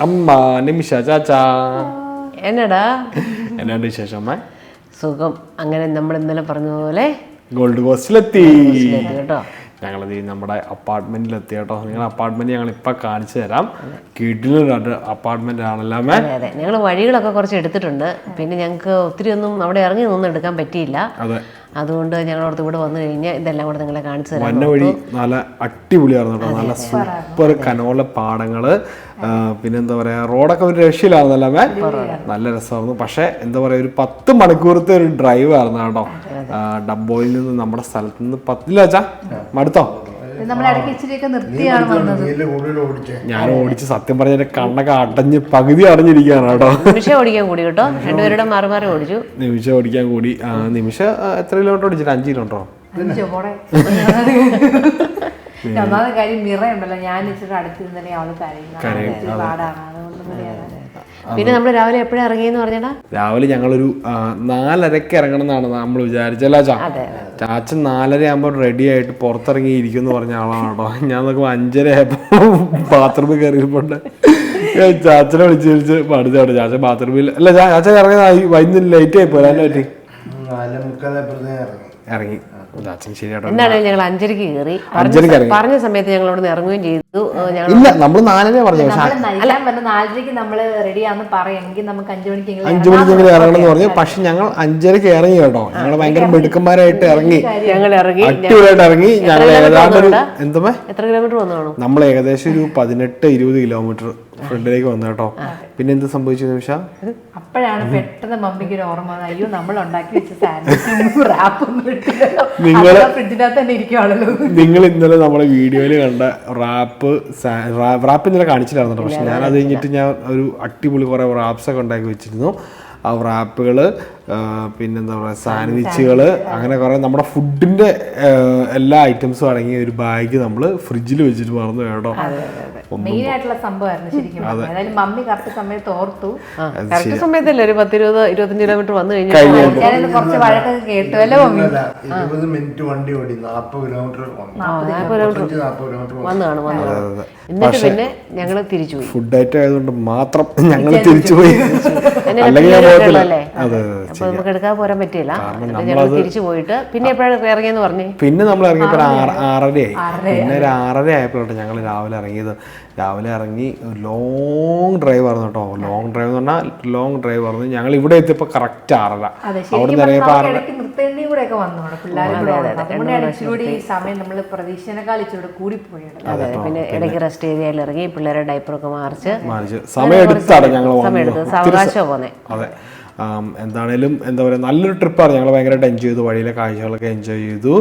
അമ്മ നിമിഷ ചാച്ചാ. എന്നടാ? എന്നാണ്ട് വിശേഷം അമ്മ സുഖം. അങ്ങനെ നമ്മൾ ഇന്നലെ പറഞ്ഞതുപോലെ ഗോൾഡ് കോസ്റ്റിലെത്തി കേട്ടോ. ഞങ്ങളത് നമ്മുടെ അപ്പാർട്ട്മെന്റിൽ എത്തി കേട്ടോ. നിങ്ങളുടെ അപ്പാർട്ട്മെന്റ് ഞങ്ങൾ ഇപ്പൊ കാണിച്ചു തരാം. കീട്ടിലൊരു അപ്പാർട്ട്മെന്റ് ആണല്ലോ അതെ ഞങ്ങൾ വഴികളൊക്കെ കുറച്ച് എടുത്തിട്ടുണ്ട്. പിന്നെ ഞങ്ങൾക്ക് ഒത്തിരി ഒന്നും അവിടെ ഇറങ്ങി നിന്ന് എടുക്കാൻ പറ്റിയില്ല. അതെ. അതുകൊണ്ട് ഞങ്ങളോടത്ത് ഇവിടെ വന്നു കഴിഞ്ഞാൽ ഇതെല്ലാം കൂടെ നിങ്ങളെ കാണിച്ചു തരാം വന്ന വഴി നല്ല അടിപൊളിയായിരുന്നു കേട്ടോ. നല്ല സൂപ്പർ കനോല പാടങ്ങൾ. പിന്നെന്താ പറയാ റോഡൊക്കെ ഒരു രക്ഷയിലായിരുന്നല്ലോ മേ നല്ല രസമായിരുന്നു. പക്ഷെ എന്താ പറയാ ഒരു പത്ത് മണിക്കൂറത്തെ ഒരു ഡ്രൈവ് ആയിരുന്നു കേട്ടോ. ഡബോയിൽ നിന്ന് നമ്മുടെ സ്ഥലത്ത് നിന്ന് പത്തില്ല വെച്ചാ മടുത്തോ? നമ്മൾ ഇടയ്ക്ക് ഇച്ചിരിയൊക്കെ നിർത്തിയാണ് വന്നത്. ഞാൻ ഓടിച്ച് സത്യം പറഞ്ഞ എന്റെ കണ്ണൊക്കെ അടഞ്ഞ് പകുതി അടഞ്ഞിരിക്കുകയാണ് കേട്ടോ. നിമിഷം ഓടിക്കാൻ കൂടി കേട്ടോ. രണ്ടുപേരുടെ മാറി മാറി ഓടിച്ചു. നിമിഷം ഓടിക്കാൻ കൂടി. ആ, നിമിഷം എത്ര കിലോമീറ്റർ ഓടിച്ചിട്ട്? അഞ്ച് കിലോമീറ്ററോ? അഞ്ചോ പോടെ ഒന്നാമത്തെ കാര്യം മിറ ഉണ്ടല്ലോ. ഞാൻ ഇച്ചിരി അടുത്തിരുന്നേ അവൾ കരയുന്നു. ഇച്ചിരി പാടാണ്. അതുകൊണ്ട് പറയാതെ പിന്നെ നമ്മൾ രാവിലെ എപ്പോഴും ഇറങ്ങിയെന്ന് പറഞ്ഞടാ? രാവിലെ ഞങ്ങളൊരു നാലരക്ക് ഇറങ്ങണം എന്നാണ് നമ്മൾ വിചാരിച്ചല്ലാച്ചാ ചാ ചാച്ചൻ നാലര ആകുമ്പോൾ റെഡി ആയിട്ട് പുറത്തിറങ്ങിയിരിക്കും എന്ന് പറഞ്ഞ ആളാണ്? കേട്ടോ ഞാൻ നോക്കുമ്പോൾ അഞ്ചര ആയപ്പോൾ ബാത്റൂമിൽ കയറിയപ്പോണ്ട് ചാച്ചനെ വിളിച്ച് വിളിച്ച് പഠിച്ചോട്ടെ ചാച്ച ബാത്റൂമിൽ അല്ല ചാച്ച ചാച്ചൻ ഇറങ്ങി വൈകുന്നേരം ലേറ്റ് ആയി പോരാൻ പറ്റി? ഇറങ്ങി. ചാച്ചൻ ശരിയാട്ടോ എന്താണെങ്കിലും ഞങ്ങൾ അഞ്ചരക്ക് കയറി പറഞ്ഞ സമയത്ത് ഞങ്ങൾ നിന്ന് ഇറങ്ങുകയും ചെയ്തു. ഇല്ല നമ്മൾ നാലര പറഞ്ഞു നാലരയ്ക്ക് നമ്മൾ റെഡിയാന്ന് പറയാമെങ്കിൽ നമുക്ക് അഞ്ചു മണിക്ക് അഞ്ചു മണിക്കെങ്കിലും ഇറങ്ങണം എന്ന് പറഞ്ഞു. പക്ഷെ ഞങ്ങൾ അഞ്ചരക്ക് ഇറങ്ങി കേട്ടോ. ഞങ്ങൾ ഭയങ്കര മിടുക്കന്മാരായിട്ട് ഇറങ്ങി. ഞങ്ങൾ ഇറങ്ങി. അടിപൊളിയായിട്ട് ഇറങ്ങി. ഞങ്ങൾ ഏതാണ്ട് ഒരു എന്തുമേ എത്ര കിലോമീറ്റർ വന്നു നമ്മൾ ഏകദേശം ഒരു പതിനെട്ട് ഇരുപത് കിലോമീറ്റർ ഫ്രണ്ടിലേക്ക് വന്നു കേട്ടോ. പിന്നെ എന്ത് സംഭവിച്ചു നിമിഷ? അപ്പോഴാണ് പെട്ടെന്ന് മമ്മിക്ക് ഒരു ഓർമ്മ അയ്യോ നമ്മൾ ഉണ്ടാക്കി വെച്ച സാൻഡ്വിച്ച് നിങ്ങൾ ഫ്രിഡ്ജിനകത്ത് തന്നെ ഇരിക്കുവാണല്ലോ. നിങ്ങൾ ഇന്നലെ നമ്മളെ വീഡിയോയിൽ കണ്ട റാപ്പ് റാപ്പ് റാപ്പ് ഇന്നലെ കാണിച്ചില്ലായിരുന്നു പക്ഷെ ഞാൻ അത് കഴിഞ്ഞിട്ട് ഞാൻ ഒരു അടിപൊളി കുറേ റാപ്സൊക്കെ ഉണ്ടാക്കി വെച്ചിരുന്നു. ആ റാപ്പുകൾ പിന്നെന്താ പറയുക സാൻഡ്വിച്ചുകൾ അങ്ങനെ കുറേ നമ്മുടെ ഫുഡിന്റെ എല്ലാ ഐറ്റംസും അടങ്ങിയ ഒരു ബാഗ് നമ്മൾ ഫ്രിഡ്ജിൽ വെച്ചിട്ട് മറന്നു കേട്ടോ. മെയിൻ ആയിട്ടുള്ള സംഭവമായിരുന്നു ശരിക്കും അതായത് മമ്മി കറക്റ്റ് സമയത്ത് ഓർത്തു. കറക്റ്റ് സമയത്തല്ലേ? ഒരു പത്തിരുപത് ഇരുപത്തഞ്ച് കിലോമീറ്റർ വന്നു കഴിഞ്ഞാൽ കുറച്ച് വഴക്കൊക്കെ കേട്ടു അല്ലേ മമ്മി? ഇരുപത് മിനിറ്റ് വണ്ടി ഓടി കിലോമീറ്റർ എന്നിട്ട് പിന്നെ ഞങ്ങൾ തിരിച്ചു ഫുഡ് ഐറ്റം ആയതുകൊണ്ട് മാത്രം ഞങ്ങൾ തിരിച്ചു പോയി നമുക്ക് എടുക്കാൻ പോരാൻ പറ്റിയില്ല. ഞങ്ങൾ തിരിച്ചു പോയിട്ട് പിന്നെ എപ്പോഴാണ് ഇറങ്ങിയെന്ന് പറഞ്ഞേ? പിന്നെ നമ്മൾ ഇറങ്ങിയപ്പോൾ ആറര. ആയി പിന്നെ ഒരു ആറര ആയപ്പോഴാണ് ഞങ്ങൾ രാവിലെ ഇറങ്ങിയത്. രാവിലെ ഇറങ്ങി ലോങ് ഡ്രൈവ് ആയിരുന്നു കേട്ടോ. ലോങ് ഡ്രൈവ് എന്ന് പറഞ്ഞാൽ ലോങ് ഡ്രൈവ് ആയിരുന്നു. ഞങ്ങൾ ഇവിടെ എത്തിയപ്പോൾ കറക്റ്റ് ആറര. അവിടെ ഇറങ്ങിയപ്പോൾ ആറര. അതെ പിന്നെ ഇടയ്ക്ക് റെസ്റ്റ് ഏരിയയിൽ ഇറങ്ങി പിള്ളേരെ ഡൈപ്പറൊക്കെ മാറിച്ച് മാനിച്ച് സമയം എടുത്താണ് ഞങ്ങൾ പോന്നെ. അതെ. എന്താണേലും എന്താ പറയുക നല്ലൊരു ട്രിപ്പാണ് ഞങ്ങൾ ഭയങ്കരമായിട്ട് എൻജോയ് ചെയ്തു വഴിയിലെ കാഴ്ചകളൊക്കെ എൻജോയ് ചെയ്തു.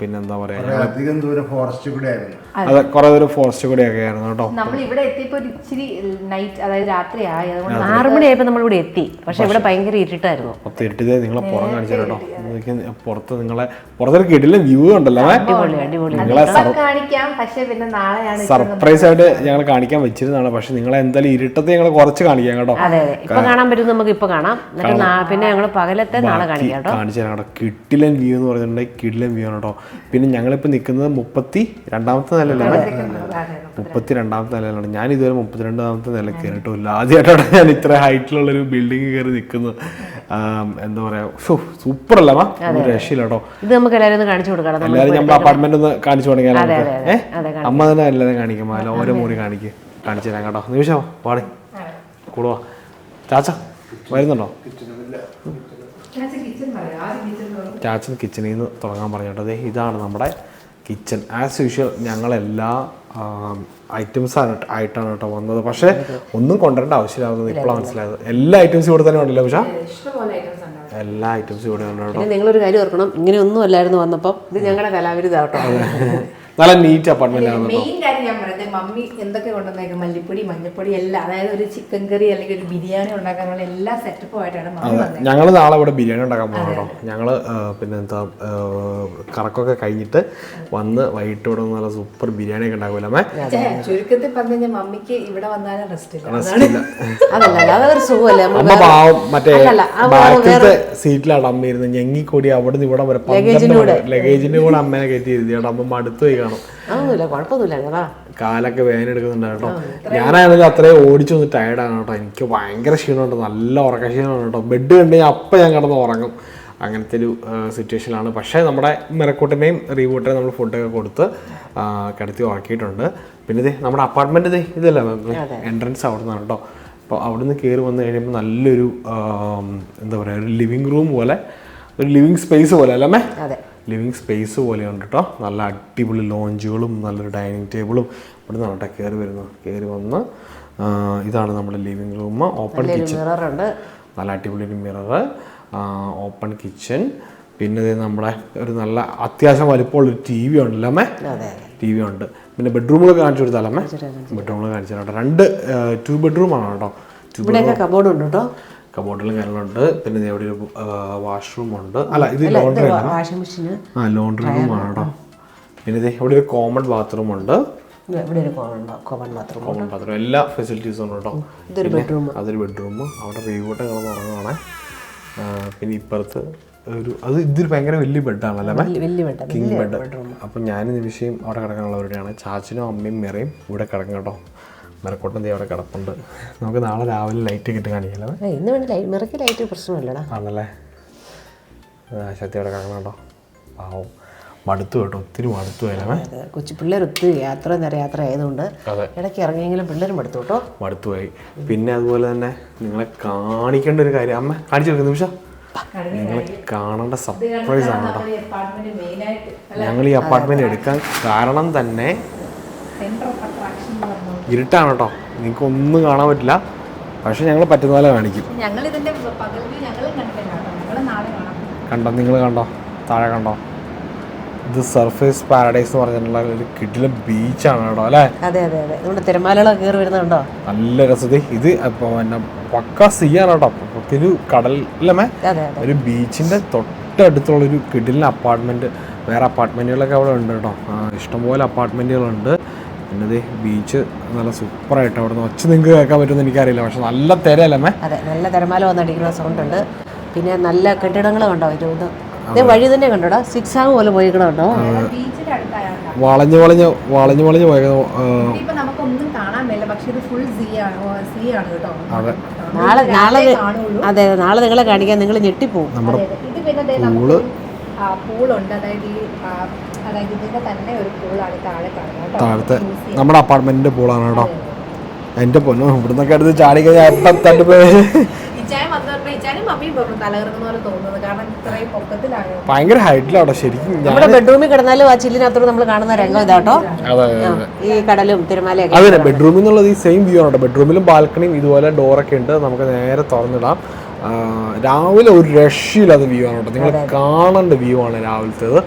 പിന്നെന്താ പറയുക അധികം ദൂരം ഫോറസ്റ്റ് കൂടെ ആയിരുന്നു. അതെ. കുറെ ദൂരം ഫോറസ്റ്റ് കൂടെയൊക്കെ ആയിരുന്നു കേട്ടോ. നമ്മൾ ഇവിടെ എത്തിയപ്പോ ഇച്ചിരി നൈറ്റ് അതായത് രാത്രി ആയി അതുകൊണ്ട് ആറ് മണിയായപ്പോ നമ്മൾ ഇവിടെ എത്തി. പക്ഷെ ഇവിടെ ഭയങ്കര ഇരുട്ടായിരുന്നു. മൊത്തം ഇരുട്ടിതേ നിങ്ങളെ പുറം കാണിച്ചു കേട്ടോ. പുറത്ത് നിങ്ങളെ പുറത്തൊരു കിടിലും വ്യൂ ഉണ്ടല്ലോ നിങ്ങളെ കാണിക്കാം. പക്ഷെ പിന്നെ നാളെയാണ് സർപ്രൈസ് ആയിട്ട് ഞങ്ങൾ കാണിക്കാൻ വെച്ചിരുന്നതാണ്. പക്ഷെ നിങ്ങളെ എന്തായാലും ഇരുട്ടത്തെ ഞങ്ങൾ കുറച്ച് കാണിക്കാം കേട്ടോ. അതെ അതെ. ഇപ്പൊ കാണാൻ പറ്റും നമുക്ക് ഇപ്പൊ കാണാം. പിന്നെ ഞങ്ങൾ പകലത്തെ നാളെ കാണിക്കാം കേട്ടോ. കാണിച്ചു തരാം കേട്ടോ. കിട്ടിലൻ വ്യൂ എന്ന് പറഞ്ഞിട്ടുണ്ടെങ്കിൽ കിടിലൻ വ്യൂ ആണ് കേട്ടോ. പിന്നെ ഞങ്ങളിപ്പോ നിൽക്കുന്നത് മുപ്പത്തി രണ്ടാമത്തെ നിലയിലാണ് മുപ്പത്തിരണ്ടാമത്തെ നിലയിലാണ് ഞാൻ ഇതുവരെ മുപ്പത്തിരണ്ടാമത്തെ നില കയറിയിട്ടില്ല ആദ്യമായിട്ടാണ് ഞാൻ ഇത്ര ഹൈറ്റിലുള്ള ഒരു ബിൽഡിംഗ് കയറി നിൽക്കുന്നത്. എന്താ പറയാ? സൂപ്പർ അല്ല രക്ഷയില്ല കേട്ടോ. ഇത് നമുക്ക് എല്ലാവരും കാണിച്ചു കൊടുക്കണം എല്ലാവരും നമ്മൾ അപ്പാർട്ട്മെന്റ് ഒന്ന് കാണിച്ചു കൊടുക്കാൻ അമ്മ തന്നെ എല്ലാവരും കാണിക്കും. അല്ല ഓരോ മുറി കാണിക്കും കാണിച്ചു തരാം കേട്ടോ. നിമിഷം പാടി. കൂടുവാ ചാച്ച വരുന്നുണ്ടോ? ചാച്ചൻ കിച്ചണിൽ നിന്ന് തുടങ്ങാൻ പറഞ്ഞു കേട്ടോ. ദേ ഇതാണ് നമ്മുടെ കിച്ചൺ ആസ് യൂഷ്വൽ ഞങ്ങളെല്ലാ ഐറ്റംസ് ആയിട്ടാണ് കേട്ടോ വന്നത്. പക്ഷേ ഒന്നും കൊണ്ടുവരേണ്ട ആവശ്യമില്ലാവുന്നത് ഇപ്പോഴാണ് മനസ്സിലായത്. എല്ലാ ഐറ്റംസും ഇവിടെ തന്നെ ഉണ്ടല്ലോ പക്ഷേ എല്ലാ ഐറ്റംസും ഇവിടെ ഉണ്ട് കേട്ടോ നിങ്ങളൊരു കാര്യം ഓർക്കണം. ഇങ്ങനെ ഒന്നും അല്ലായിരുന്നു വന്നപ്പോൾ ഇത് ഞങ്ങളുടെ കലാവിരുതാട്ടോ നല്ല നീറ്റ് അപ്പാർട്ട്മെന്റ് ആണ് മെയിൻ കാര്യം ഞാൻ പറയുന്നത് മമ്മി എന്തൊക്കെ കൊണ്ടുവന്നേക്കും? മല്ലിപ്പൊടി മഞ്ഞപ്പൊടി എല്ലാം അതായത് ഒരു ചിക്കൻ കറി അല്ലെങ്കിൽ ഒരു ബിരിയാണി ഉണ്ടാക്കാനുള്ള എല്ലാ സെറ്റപ്പും ആയിട്ടാണ് മമ്മി ഞങ്ങൾ നാളെ ഇവിടെ ബിരിയാണി ഉണ്ടാക്കാൻ പോകണം കേട്ടോ. ഞങ്ങൾ പിന്നെ എന്താ കറക്കൊക്കെ കഴിഞ്ഞിട്ട് വന്ന് വൈകിട്ട് ഇവിടെ നല്ല സൂപ്പർ ബിരിയാണി ഒക്കെ ഉണ്ടാക്കുമല്ലേ ഛെ, ചുരുക്കത്തിൽ പറഞ്ഞു കഴിഞ്ഞാൽ മമ്മിക്ക് ഇവിടെ വന്നാലും റെസ്റ്റ് ഇല്ല. അതല്ല അതൊരു സുഖമല്ലേ? അമ്മ പാവം മറ്റേ വേറെ- ബാക്കിലത്തെ സീറ്റിലാണ് അമ്മ ഇരുന്ന് ഞെങ്ങിക്കൂടി അവിടെ നിന്ന് ഇവിടെ വരെ ലഗേജിന്റെ കൂടെ. അമ്മേനെ കയറ്റി ഇരുത്തി. അമ്മ മടുത്തു പോയി കാണും അതൊന്നുമില്ല കുഴപ്പമൊന്നുമില്ല കേട്ടാ കാലൊക്കെ വേദന എടുക്കുന്നുണ്ടോ കേട്ടോ. ഞാനാണെങ്കിൽ അത്രയും ഓടിച്ചു വന്ന് ടയർഡാണ് കേട്ടോ. എനിക്ക് ഭയങ്കര ക്ഷീണമുണ്ട്. നല്ല ഉറക്ക ക്ഷീണമാണ് കേട്ടോ. ബെഡ് കണ്ടു കഴിഞ്ഞാൽ അപ്പം ഞാൻ കിടന്ന് ഉറങ്ങും. അങ്ങനത്തെ ഒരു സിറ്റുവേഷനിലാണ് പക്ഷേ നമ്മുടെ മിറക്കൂട്ടിനെയും റീബൂട്ടിനെയും നമ്മൾ ഫുഡൊക്കെ കൊടുത്ത് കിടത്തി ഉറക്കിയിട്ടുണ്ട്. പിന്നെ ഇത് നമ്മുടെ അപ്പാർട്ട്മെന്റ് ഇത് ഇതല്ല? എൻട്രൻസ് അവിടെ നിന്നാണ് കേട്ടോ. അപ്പോൾ അവിടുന്ന് കയറി വന്നു കഴിയുമ്പോൾ നല്ലൊരു എന്താ പറയുക ഒരു ലിവിങ് റൂം പോലെ ഒരു ലിവിങ് സ്പേസ് പോലെ അല്ലേ അതെ. ലിവിങ് സ്പേസ് പോലെയുണ്ട് കേട്ടോ നല്ല അടിപൊളി ലോഞ്ചുകളും നല്ലൊരു ഡൈനിങ് ടേബിളും ഇവിടെ നിന്നാണ് കേട്ടോ കയറി വരുന്നത്. കയറി വന്ന് ഇതാണ് നമ്മുടെ ലിവിങ് റൂം. Open kitchen. ഉണ്ട്. നല്ല അടിപൊളി ഒരു മിററ് ഓപ്പൺ കിച്ചൺ. പിന്നെ ഇത് നമ്മുടെ ഒരു നല്ല അത്യാവശ്യം വലിപ്പമുള്ളൊരു ടി വി ഉണ്ടല്ലോ അമ്മേ? ടി വി ഉണ്ട്. പിന്നെ ബെഡ്റൂമുകൾ കാണിച്ചു കൊടുത്താലേ ബെഡ്റൂമുകൾ കാണിച്ചു തരാം രണ്ട് ടു ബെഡ്റൂമാണ് കേട്ടോ ടു ബെഡ്റൂം കബോർഡ് ഉണ്ട് കേട്ടോ കബോർഡിലും കാര്യങ്ങളുണ്ട്. പിന്നെ ഇവിടെ ഒരു വാഷ്റൂം ഉണ്ട്. അല്ല ഇത് ലോണ്ടറി വാഷിംഗ് മെഷീൻ ആ ലോണ്ടറി റൂം ആണോ? പിന്നെ ദേ ഇവിടെ ഒരു കോമൺ ബാത്റൂം ഉണ്ട് ഇവിടെ ഒരു കോമൺ ബാത്റൂം കോമൺ ബാത്റൂം എല്ലാ ഫെസിലിറ്റീസും ഉണ്ട് കേട്ടോ ഇതൊരു ബെഡ്റൂം അതൊരു ബെഡ്റൂം അവിടെ റീവൂട്ട് കിടന്ന് ഉറങ്ങുവാണേ. പിന്നെ ഇപ്പുറത്ത് ഒരു അത് ഇതൊരു ഭയങ്കര വലിയ ബെഡാണ് അല്ലേ കിങ് ബെഡ് അപ്പം ഞാനും നിമിഷയും അവിടെ കിടക്കാനുള്ളവരുടെയാണ് ചാച്ചനും അമ്മയും മെറയും ഇവിടെ കിടക്കും കേട്ടോ മെറക്കോട്ടം ദേ അവിടെ കിടപ്പുണ്ട്. നമുക്ക് നാളെ രാവിലെ ലൈറ്റ് കിട്ടും കാണിക്കല്ലേ? ഏയ്, ഇന്ന് വേണ്ട ലൈറ്റ് മിറക്ക് ലൈറ്റ് പ്രശ്നമില്ലടാ. ആണല്ലേ? ശക്തി അവിടെ കിടക്കണം കേട്ടോ പാവം. മടുത്തു കേട്ടോ ഒത്തിരി മടുത്തു പോയാലേ കൊച്ചു പിള്ളേർ ഒത്തിരി യാത്ര നേരെ യാത്ര ആയതുകൊണ്ട് ഇടയ്ക്ക് ഇറങ്ങിയെങ്കിലും പിള്ളേരും മടുത്തു കേട്ടോ. മടുത്തുപോയി പിന്നെ അതുപോലെ തന്നെ നിങ്ങളെ കാണിക്കേണ്ട ഒരു കാര്യം. അമ്മ കാണിച്ചു കൊടുക്കുന്ന നിമിഷം. നിങ്ങളെ കാണേണ്ട സർപ്രൈസ് ആണ് കേട്ടോ. അപ്പാർട്ട്മെന്റ് മെയിൻ ആയിട്ട് ഞങ്ങൾ ഈ അപ്പാർട്ട്മെന്റ് എടുക്കാൻ കാരണം തന്നെ സെന്റർ ഓഫ് അട്രാക്ഷൻ എന്ന് പറഞ്ഞു ഇരുട്ടാണ് കേട്ടോ. നിങ്ങൾക്ക് ഒന്നും കാണാൻ പറ്റില്ല. പക്ഷെ ഞങ്ങൾ പറ്റുന്ന പോലെ കാണിക്കും. കണ്ടോ? നിങ്ങൾ കണ്ടോ? താഴെ കണ്ടോ? ഇത് സർഫേസ് പാരഡൈസ് എന്ന് പറഞ്ഞിട്ടുള്ള ഒരു കിടിലം ബീച്ചാണ് കേട്ടോ അല്ലേ? അതെ അതെ അതെ. നമ്മുടെ തിരമാലകളൊക്കെ കയറി വരുന്നുണ്ടോ നല്ല രസത്തിൽ ഇത് അപ്പോൾ പിന്നെ പക്ക സീയാണ് കേട്ടോ. ഒരു അതെ ഒരു ബീച്ചിന്റെ തൊട്ടടുത്തുള്ളൊരു കിടിലൻ അപ്പാർട്ട്മെന്റ് വേറെ അപ്പാർട്ട്മെന്റുകളൊക്കെ അവിടെ ഉണ്ട് കേട്ടോ. ഇഷ്ടംപോലെ അപ്പാർട്ട്മെന്റുകളുണ്ട് പിന്നെ ബീച്ച് നല്ല സൂപ്പറായിട്ട് അവിടെ നിന്ന് ഒച്ച നിങ്ങൾക്ക് കേൾക്കാൻ പറ്റുമെന്ന് എനിക്കറിയില്ല. പക്ഷെ നല്ല തിരയല്ലേ അതെ നല്ല തിരമാല വന്നടിക്കുന്ന സൗണ്ട് ഉണ്ട്. പിന്നെ നല്ല കെട്ടിടങ്ങൾ കണ്ടോ ഇത്? ഇത് ഇത് വഴി തന്നെ കണ്ടോടാ? സിക്സ് ആഗ് പോലെ പോയിക്കണോ വളഞ്ഞു വളഞ്ഞ് വളഞ്ഞു വളഞ്ഞ് വളഞ്ഞ് പോയ ഇപ്പൊ നമുക്കൊന്നും കാണാൻ പക്ഷെ ഇത് ഫുൾ സീ ആണ് സീ ആണ് കേട്ടോ. അതെ. നാളെ നാളെ അതെ നാളെ നിങ്ങളെ കാണിക്കാൻ നിങ്ങൾ ഞെട്ടിപ്പോവും. നമ്മുടെ അതെ, അതെ. ഇത് പിന്നെ ദേ നമുക്ക് പൂളുണ്ട്. അതായത് ഈ അതായത് ഇതിന്റെ തന്നെ ഒരു പൂളാണ് താഴെ കാണുന്നത്. താഴത്തെ നമ്മുടെ അപ്പാർട്ട്മെന്റിന്റെ പൂളാണ് കേട്ടോ. എന്റെ പൊന്നു ഇവിടുന്നൊക്കെ അടുത്ത് ചാടി കഴിഞ്ഞാൽ എപ്പം തട്ട് പോയി ഭയങ്കര ഹൈറ്റിലാട്ടോ ശരിക്കും. നമ്മുടെ ബെഡ്റൂമിൽ കിടന്നാലും ആ ചില്ലിനകത്തോട് നമ്മൾ കാണുന്ന രംഗം ഇതാട്ടോ അതെ ഈ കടലും തിരമാലയൊക്കെ അതെ ബെഡ്റൂമിൽ നിന്നുള്ളത് ഈ സെയിം വ്യൂ ആണ് കേട്ടോ. ബെഡ്റൂമിലും ബാൽക്കണിയും ഇതുപോലെ ഡോറൊക്കെ ഉണ്ട്. നമുക്ക് നേരെ തുറന്നിടാം. രാവിലെ ഒരു രക്ഷയില്ലാത്ത വ്യൂ ആണ് കേട്ടോ. നിങ്ങൾ കാണേണ്ട വ്യൂ ആണ് രാവിലത്തേത്.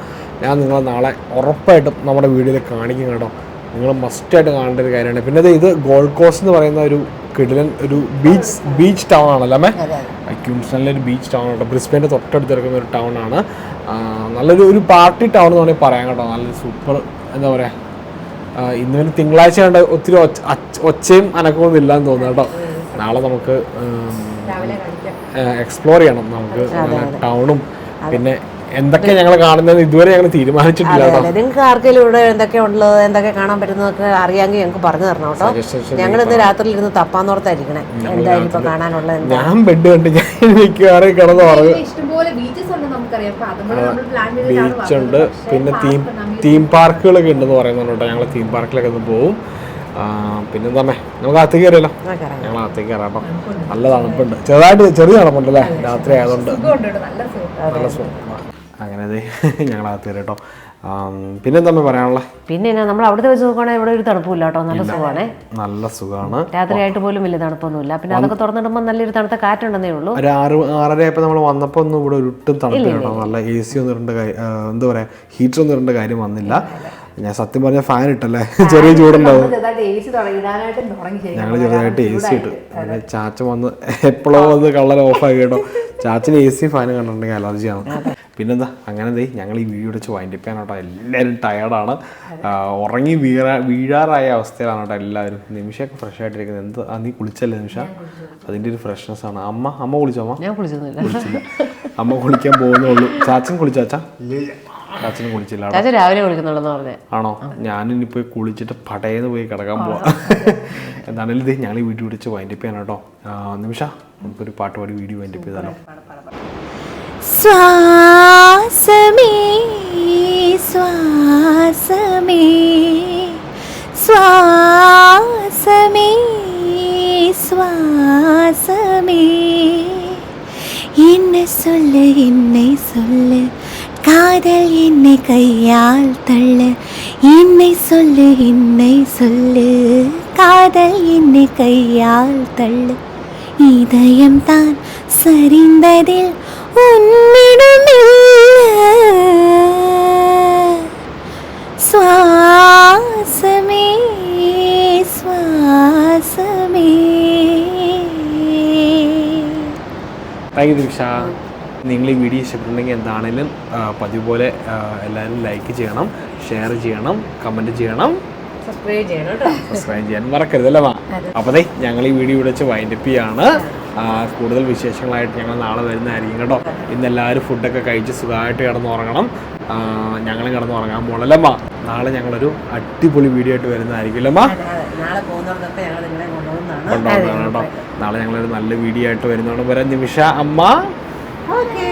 ഞാൻ നിങ്ങളെ നാളെ ഉറപ്പായിട്ടും നമ്മുടെ വീഡിയോയിൽ കാണിക്കും കേട്ടോ. നിങ്ങൾ മസ്റ്റായിട്ട് കാണേണ്ട ഒരു കാര്യമാണ്. പിന്നെ ഇത് ഗോൾഡ് കോസ്റ്റ് എന്ന് പറയുന്ന ഒരു കിടിലൻ ഒരു ബീച്ച് ബീച്ച് ടൗൺ ആണല്ലോ അമ്മേ? അതെ ഒരു ബീച്ച് ടൗൺ ആണ് ബ്രിസ്ബെയിന്റെ തൊട്ടടുത്ത് കിടക്കുന്ന ഒരു ടൗൺ ആണ്. നല്ലൊരു ഒരു പാർട്ടി ടൗൺ എന്ന് വേണമെങ്കിൽ പറയാം കേട്ടോ. നല്ലൊരു സൂപ്പർ എന്താ പറയുക ഇന്ന് പിന്നെ തിങ്കളാഴ്ച കണ്ട് ഒത്തിരി ഒച്ചയും അനക്കവും ഇല്ലാന്ന് തോന്നുന്നു കേട്ടോ. നാളെ നമുക്ക് എക്സ്പ്ലോർ ചെയ്യണം. നമുക്ക് ടൗണും പിന്നെ എന്തൊക്കെ ഞങ്ങൾ കാണുന്നത് ഇതുവരെ ഞങ്ങൾ തീരുമാനിച്ചിട്ടില്ല നിങ്ങൾക്ക് ആർക്കെങ്കിലും ഇവിടെ എന്തൊക്കെ ഉള്ളത് എന്തൊക്കെ കാണാൻ പറ്റുന്നതൊക്കെ അറിയാമെങ്കിൽ ഞങ്ങൾക്ക് പറഞ്ഞു തരണം കേട്ടോ. ഞങ്ങൾ ഇന്ന് രാത്രി ഇരുന്ന് തപ്പാന്നോർത്തായിരിക്കണേ. എന്തായാലും ഇപ്പൊ കാണാനുള്ള എന്താ? ഞാൻ ബെഡ് കണ്ട് ഞാൻ മിക്കവാറും കിടന്ന് പറഞ്ഞു ഇവിടെ ഇഷ്ടംപോലെ ബീച്ചസ് ഉണ്ട് നമുക്കറിയാം. അപ്പൊ അതും കൂടെ പ്ലാൻ ചെയ്തിട്ടാണ് ബീച്ച് ഉണ്ട്. പിന്നെ തീം തീം പാർക്കുകളൊക്കെ ഉണ്ടെന്ന് പറയുന്നുണ്ട് കേട്ടോ ഞങ്ങൾ തീം പാർക്കിലൊക്കെ ഒന്ന് പോവും. പിന്നെ തന്നെ നമുക്ക് അകത്തേക്ക് കയറിയല്ലോ. ഞങ്ങൾ അകത്തേക്ക് കയറാം. കേട്ടോ നല്ല തണുപ്പുണ്ട്. ചെറുതായിട്ട് ചെറിയ തണുപ്പുണ്ട് അല്ലേ രാത്രി ആയതുകൊണ്ട്. നല്ല സുഖം. അങ്ങനെ ഞങ്ങൾ അകത്ത് കേട്ടോ പിന്നെ എന്താ പറയാനുള്ള? പിന്നെ നമ്മൾ അവിടുത്തെ വെച്ച് നോക്കുകയാണെങ്കിൽ ഇവിടെ ഒരു തണുപ്പില്ല കേട്ടോ നല്ല സുഖമാണ് നല്ല സുഖമാണ് രാത്രിയായിട്ട് പോലും വലിയ തണുപ്പൊന്നുമില്ല പിന്നെ അതൊക്കെ തുറന്നിടുമ്പോൾ നല്ലൊരു തണുത്ത കാറ്റുണ്ടെന്നേ ഉള്ളൂ. ഒരു ആറ് ആറര ആയപ്പോൾ നമ്മൾ വന്നപ്പോൾ ഒന്നും ഇവിടെ ഒട്ടും തണുപ്പില്ല കേട്ടോ നല്ല എ സി ഒന്നും ഇടേണ്ട എന്താ പറയാ ഹീറ്റർ ഒന്നും ഇടേണ്ട കാര്യം വന്നില്ല. ഞാൻ സത്യം പറഞ്ഞ ഫാൻ ഇട്ടല്ലേ? ചെറിയ ചൂടുണ്ടാവും. ഞങ്ങൾ ചെറുതായിട്ട് എ സി ഇട്ടു. പിന്നെ ചാച്ച വന്ന് എപ്പോഴോ വന്ന് കള്ളൻ ആക്കി കേട്ടോ. ചാച്ചന് എ സി ഫാൻ കണ്ടിട്ടുണ്ടെങ്കിൽ അലർജിയാണ് പിന്നെന്താ അങ്ങനെ ദേ ഞങ്ങൾ ഈ വീഡിയോ വെച്ച് വൈൻഡപ്പ് ചെയ്യാൻ കേട്ടോ എല്ലാവരും ടയർഡാണ് ഉറങ്ങി വീഴാ വീഴാറായ അവസ്ഥയിലാണ് കേട്ടോ എല്ലാവരും. നിമിഷമൊക്കെ ഫ്രഷ് ആയിട്ടിരിക്കുന്നത്. എന്ത് ആ നീ കുളിച്ചല്ലേ നിമിഷ? അതിന്റെ ഒരു ഫ്രഷ്നെസ് ആണ്. അമ്മ അമ്മ കുളിച്ചോ അമ്മ? ഞാൻ കുളിച്ചില്ല. അമ്മ കുളിക്കാൻ പോകുന്നുള്ളൂ. ചാച്ചൻ കുളിച്ചാച്ചാ അച്ഛനും കുളിച്ചില്ല രാവിലെ ആണോ? ഞാനിനി പോയി കുളിച്ചിട്ട് പടയെന്ന് പോയി കിടക്കാൻ പോവാം. എന്താണെങ്കിലും ഇത് ഞങ്ങൾ ഈ വീഡിയോ വിളിച്ച് വൈൻഡപ്പ് ചെയ്യാൻ കേട്ടോ നിമിഷ നമുക്കൊരു പാട്ടുപാടി വീഡിയോ വൈൻഡപ്പ് ചെയ്താലോ. சுவாசமே சுவாசமே சுவாசமே சுவாசமே. என்ன சொல்லு என்னை சொல்லு காதல் என்னை கையால் தள்ள. என்னை சொல்லு என்னை சொல்லு காதல் என்னை கையால் தள்ள. இதயம் தான் சரிந்ததில் ശ്വാസമേ ശ്വാസമേ. താങ്ക് യു നിങ്ങൾ ഈ വീഡിയോ ഇഷ്ടപ്പെട്ടുണ്ടെങ്കിൽ എന്താണേലും പതിവ് പോലെ എല്ലാവരും ലൈക്ക് ചെയ്യണം ഷെയർ ചെയ്യണം കമന്റ് ചെയ്യണം. സബ്സ്ക്രൈബ് ചെയ്യണം സബ്സ്ക്രൈബ് ചെയ്യാൻ മറക്കരുതല്ലേ അപ്പതേ ഞങ്ങൾ ഈ വീഡിയോ ഇവിടെ വെച്ച് വൈൻഡപ്പ് ചെയ്യാണ്. കൂടുതൽ വിശേഷങ്ങളായിട്ട് ഞങ്ങൾ നാളെ വരുന്നതായിരിക്കും കേട്ടോ. ഇന്ന് എല്ലാവരും ഫുഡൊക്കെ കഴിച്ച് സുഖമായിട്ട് കിടന്നുറങ്ങണം. ഞങ്ങൾ ഞങ്ങളും കിടന്നുറങ്ങാൻ പോകണല്ലമ്മ നാളെ ഞങ്ങളൊരു അടിപൊളി വീഡിയോ ആയിട്ട് വരുന്നതായിരിക്കും അല്ലമ്മ കൊണ്ടുപോകുന്നതാണ് കേട്ടോ. നാളെ ഞങ്ങളൊരു നല്ല വീഡിയോ ആയിട്ട് വരുന്നതുകൊണ്ട് വരാം. നിമിഷ അമ്മ. ഓക്കേ.